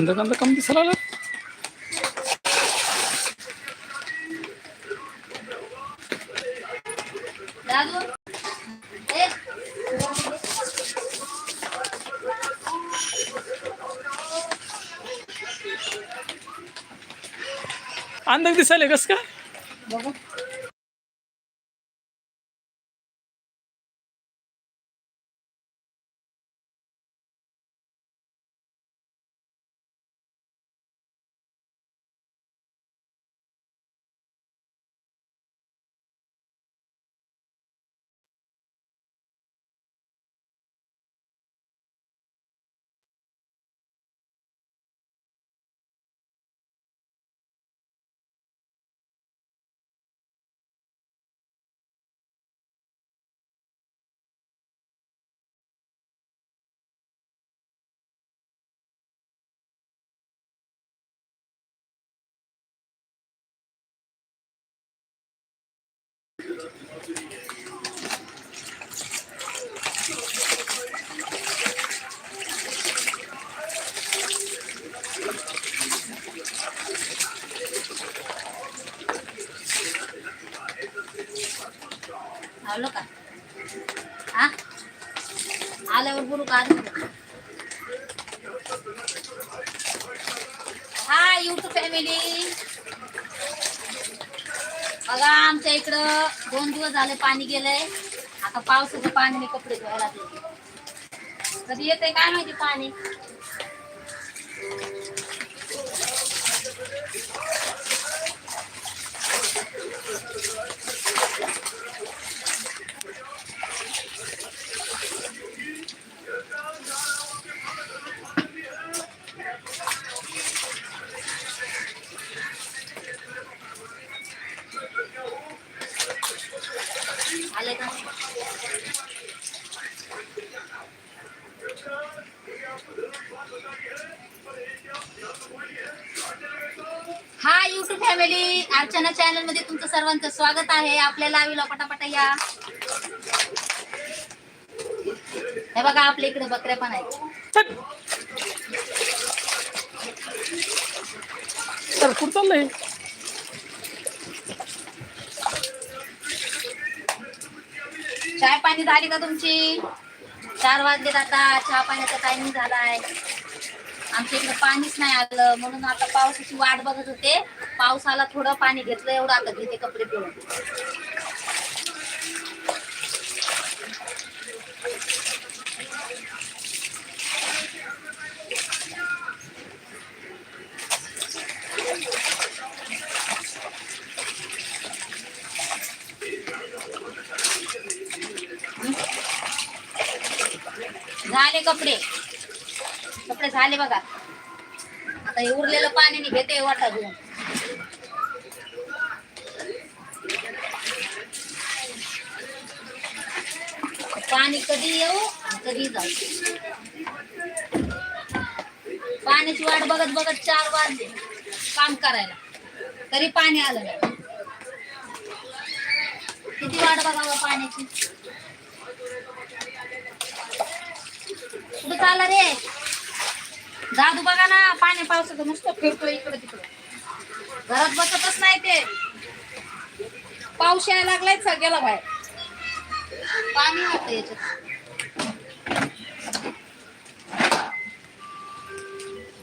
कांदा कांदा कम दिसायला लागला दादू दिसायला कस का? बघू का? हा? आल्यावर बोलू का आधी युट्यूब फॅमिली बघा आमच्या इकडं दोन दिवस झाले पाणी गेलंय. आता पावसाचं पाणी मी कपडे धुवायला कधी येते काय माहिती पाणी आले का हा युट्यूब फॅमिली अर्चना चॅनलमध्ये तुमचं सर्वांचं स्वागत आहे आपल्या लावीला पटापटा या. हे बघा आपल्या इकडे बकऱ्या पण आहेत. तर कुठं चाललंय? चाय पाणी झाली का तुमची? चार वाजले आता चहा पाण्याचा टायमिंग झालाय. आमच्या इकडे पाणीच नाही आलं म्हणून आता पावसाची वाट बघत होते. पावसाला थोडं पाणी घेतलं एवढं आता घेते कपडे पिळून. झाले कपडे. कपडे झाले बघा. आता हे उरलेलं पाणी घेते वाटा घेऊन. पाणी कधी येऊ कधी जाऊ. पाण्याची वाट बघत बघत चार वाजले काम करायला. तरी पाणी आलं नाही. किती वाट बघावं पाण्याची? कुठं चालला रे? दादू बघा ना पाणी पावसाचं नुसतं फिरतो इकडे तिकडे. घरात बसतच नाही ते. पाऊस यायला लागलाय सगळ्याला बाहेर. पाणी होतं याच्यात.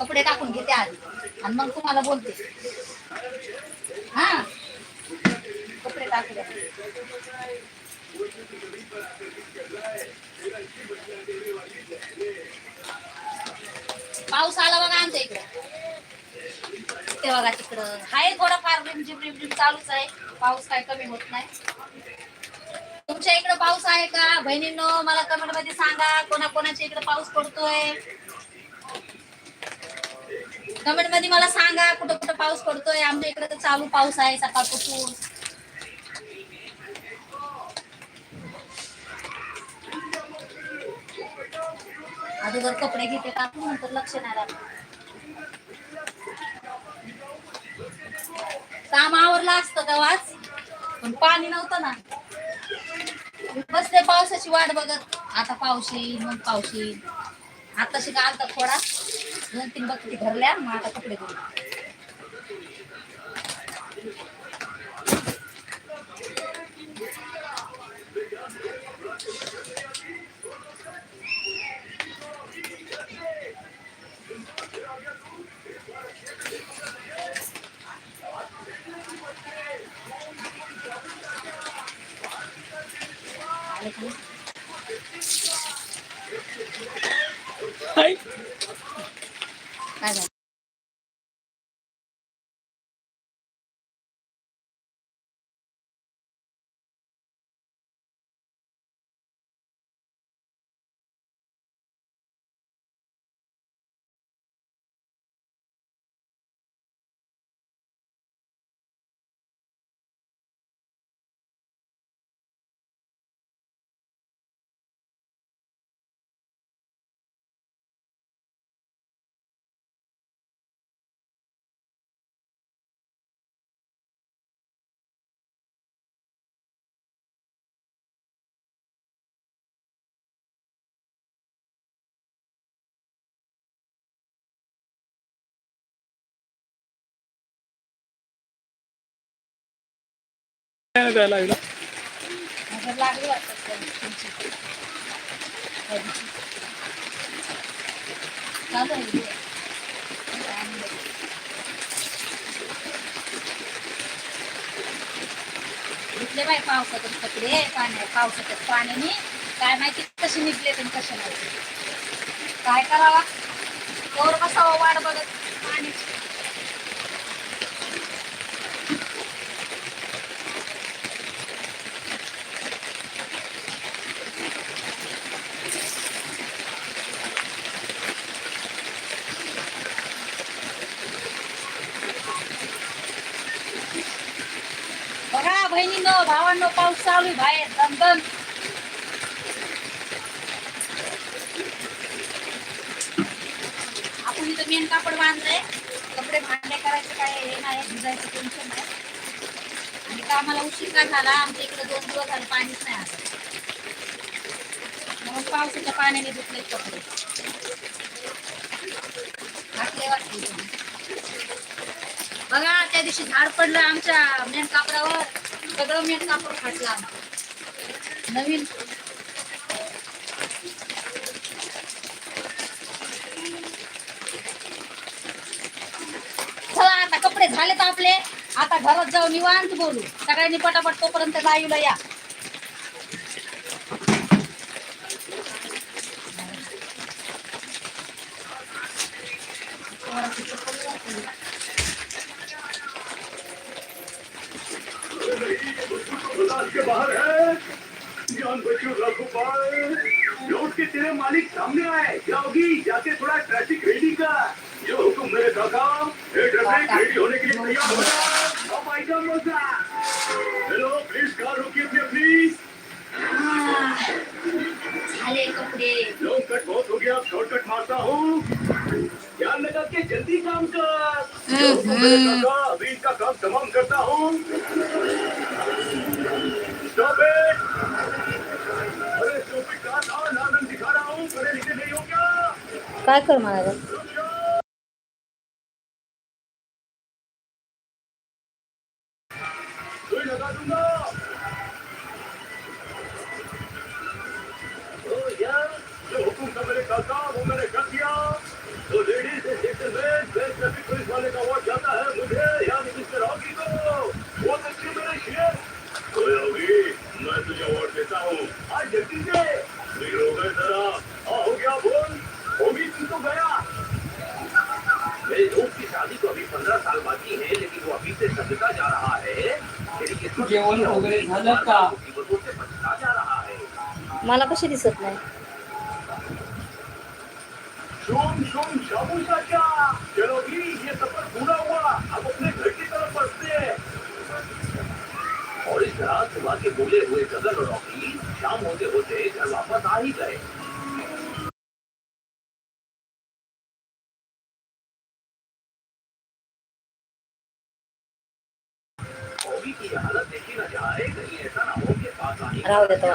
कपडे टाकून घेते आधी. आणि मग तुम्हाला बोलते. हा? कपडे टाकू द्या. पाऊस आला बघा आमच्या इकडे. ते बघा तिकडं. आहे थोडाफार रिमझिम रिमझिम चालूच आहे. पाऊस काय कमी होत नाही. तुमच्या इकडे पाऊस आहे का? बहिणींनो मला कमेंटमध्ये सांगा कोणा कोणाच्या इकडे पाऊस पडतोय? कमेंटमध्ये मला सांगा कुठं कुठं पाऊस पडतोय? आमच्या इकडे तर चालू पाऊस आहे सकाळपासून. अगोदर कपडे घेते का? नंतर लक्ष नाही राहत. काम आवरलं असतं तेव्हाच पण पाणी नव्हतं ना. बसले पावसाची वाट बघत. आता पाऊस येईल मग पाऊस येईल. आता शिका आलता थोडा. दोन तीन बकरी धरल्या मग आता कपडे धुवू. बघ. धुतले बाई पावसातून कपडे पाण्या पावसाच्या पाण्याने काय माहिती कसे निघले तुम्ही कसे नाही. काय करावा? कवर बसावा वाट बघत. पाण्याची बघा बहिणीनो भावांनो पाऊस चालू आहे बाहेर दमदम. आपण इथं मेन कापड बांधलंय. कपडे भांडे करायचं काय हे नाही भिजायचं टेन्शन नाही. आणि कामाला उशीर का झाला? आमच्या इकडे दोन दिवस झालं पाणीच नाही आलं. मग पावसाच्या पाण्याने धुतले कपडे. घातले वाटले. बघा त्या दिवशी झाड पडलं आमच्या मेन कापडावर. सगळं मी कापड फाटला नवीन. चला आता कपडे झालेत आपले. आता घरात जाऊ निवांत बोलू. सगळ्यांनी पटापट तोपर्यंत गायूला या बाजार के बाहर है जान बच्चों रघुपाल लौट के तेरे मालिक सामने आए जाओगी जाके थोड़ा ट्रैफिक रेडी का जो हुक्म मेरे काका ये ट्रैफिक रेडी होने के लिए तैयार हो जा अब आइटम मौसा हेलो प्लीज कार रोकिए अपने प्लीज झाले कपडे लॉन्ग कट बहुत हो गया शॉर्टकट मारता हूँ ध्यान लगा के जल्दी काम कर जो हुक्म मेरे काका अभी इनका काम तमाम करता हूँ। स्टॉप इट अरे स्टॉपिक का था नाम दिखा रहा हूँ पढ़े लिखे नहीं हो क्या काय कर मला झालं का? मला कशी दिसत नाही. शोम शोम शामू चाचा चलो भी ये सफर पूरा हुआ अब अपने घर की तरफ बढ़ते हैं और इस तरह सुबह के बोले हुए गगन और रॉकी शाम होते होते घर वापस आ ही गए। राहू देतो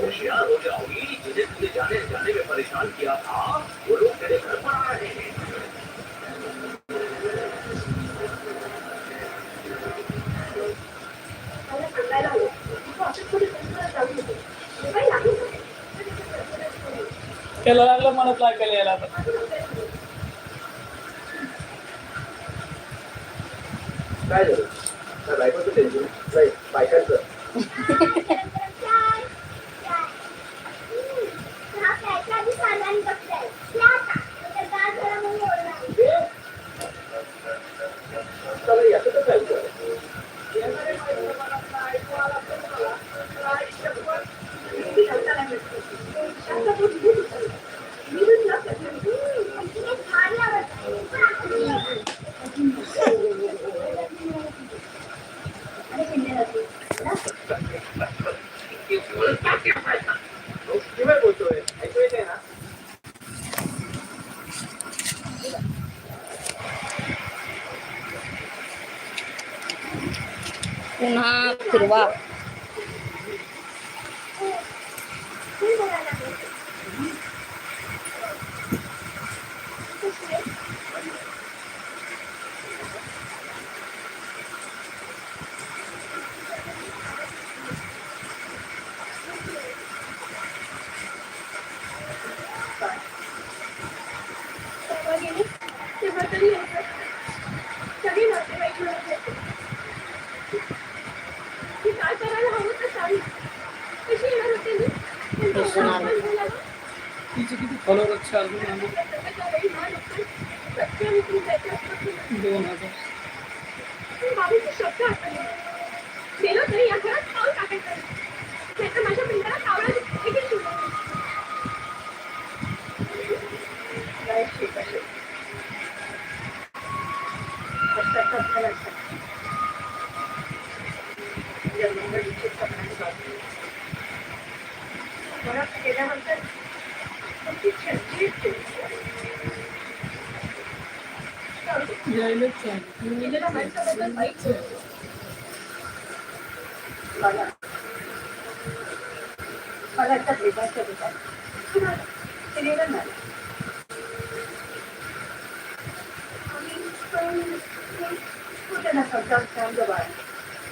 होशियार हो जाओगी जिन्हें तुझे जाने जाने में परेशान किया था वो लोग तेरे घर पर आ रहे हैं। त्याला लागलं मनात ऐकायला यायला Сейчас.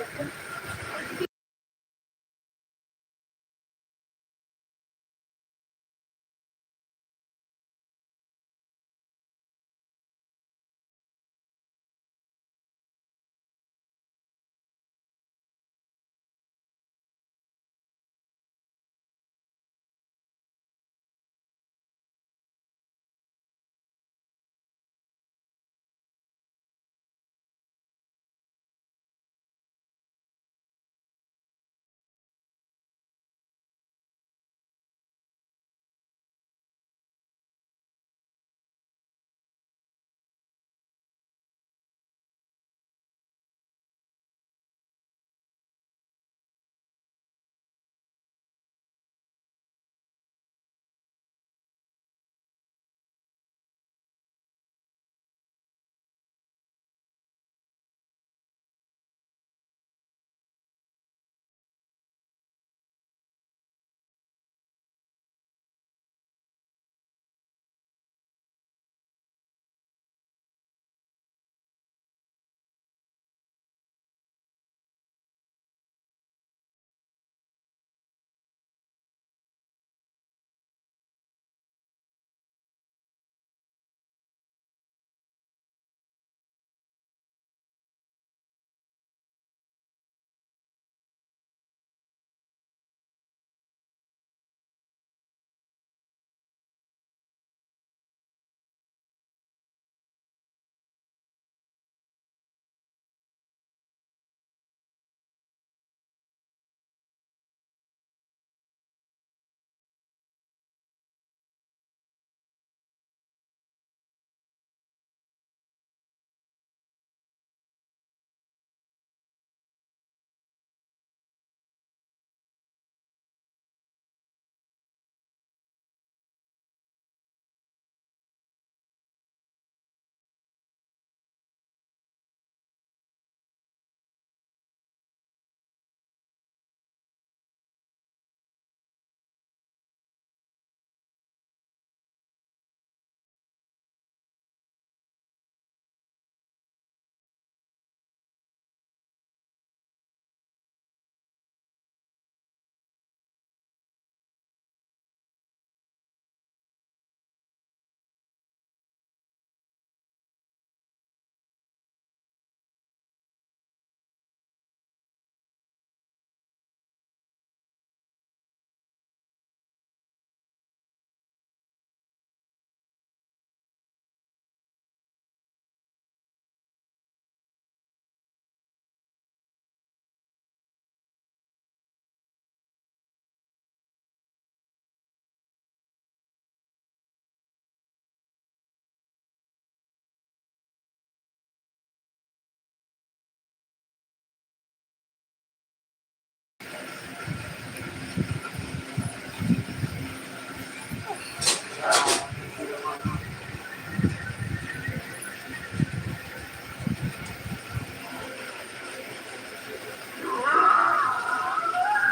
করবেন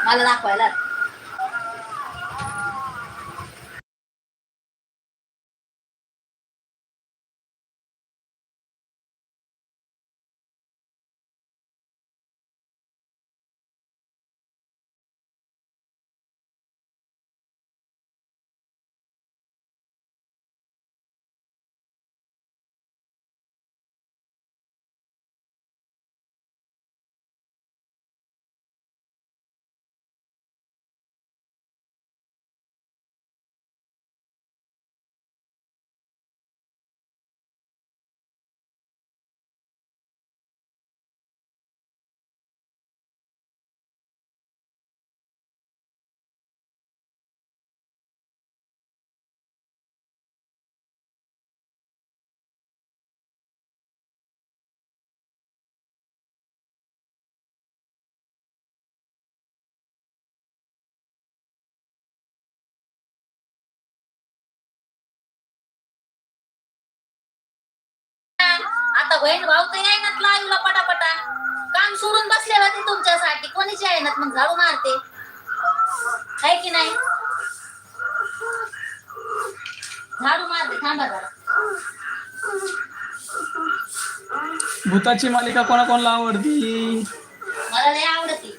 म्हटलं तुझं काल मला दाखवायला आता बहीण भाऊ तर येईनात लाईव्हला पटापटा. काम सोडून बसले होते तुमच्यासाठी. कोणीच येईनात मग झाडू मारते. आहे की नाही? झाडू मारते. थांबा जरा. भूताची मालिका कोणाकोणाला आवडती? मला लय आवडती.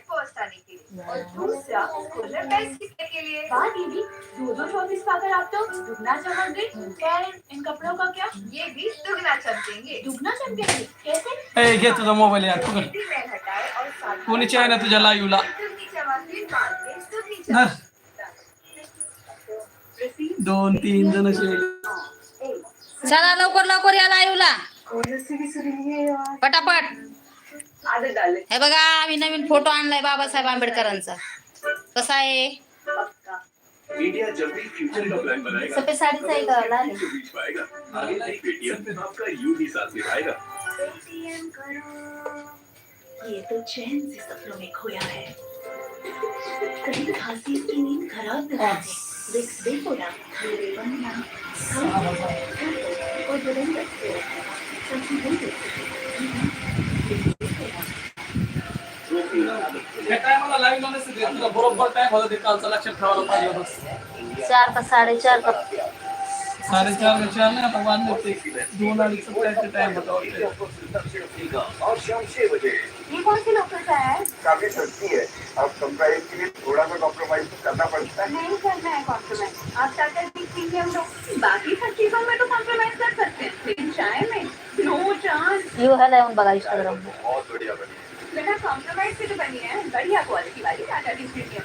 आप तो दुगना चमक गई खैर इन कपड़ों का क्या? ये भी दुगना चमकेंगे। दुगना चमकेंगे? कैसे? ए घे तुझा मोबाईल यार पकड। मिट्टी मैल हटाए और साथ कोणीच आहे ना तुझ्या लाईव्हला दोन तीन जण चला लवकर लवकर या लाईव्हला पटापट. हे बघा आम्ही नवीन फोटो आणलाय बाबासाहेब आंबेडकरांचा. कसा आहे? इंडिया जब भी फ्यूचर का प्लान बनाएगा लाल आहे? तो बीच पाएगा आगे नहीं पेटीएम आपका यू ही साथ निभाएगा पेटीएम करो। ये तो चैन से सपनों में खोया है। कहीं खांसी की नींद खराब न हो विक्स मेरे बन्ना और बुलंद त्या टायमाला लाईव्ह नसते देत तुला बरोबर टाइम चार का साडेचार का साडेचार ने चार नाही आता वाजले ते दोन अडीच बजे ये कौन सी लोकल का है काफ़ी सस्ती है अब कंपेरिजन के लिए थोड़ा सा कॉम्प्रोमाइज करना पड़ता है नहीं करना है कॉम्प्रोमाइज आप टाटा की प्रीमियम लो बाकी सब चीज़ों में तो कॉम्प्रोमाइज कर सकते हैं चाय में नो चांस यू येऊन बघा इंस्टाग्राम बहुत बढ़िया बनी। बेटा कॉम्प्रोमाइज से तो बनी है बढ़िया क्वालिटी वाली. टाटा की. प्रीमियम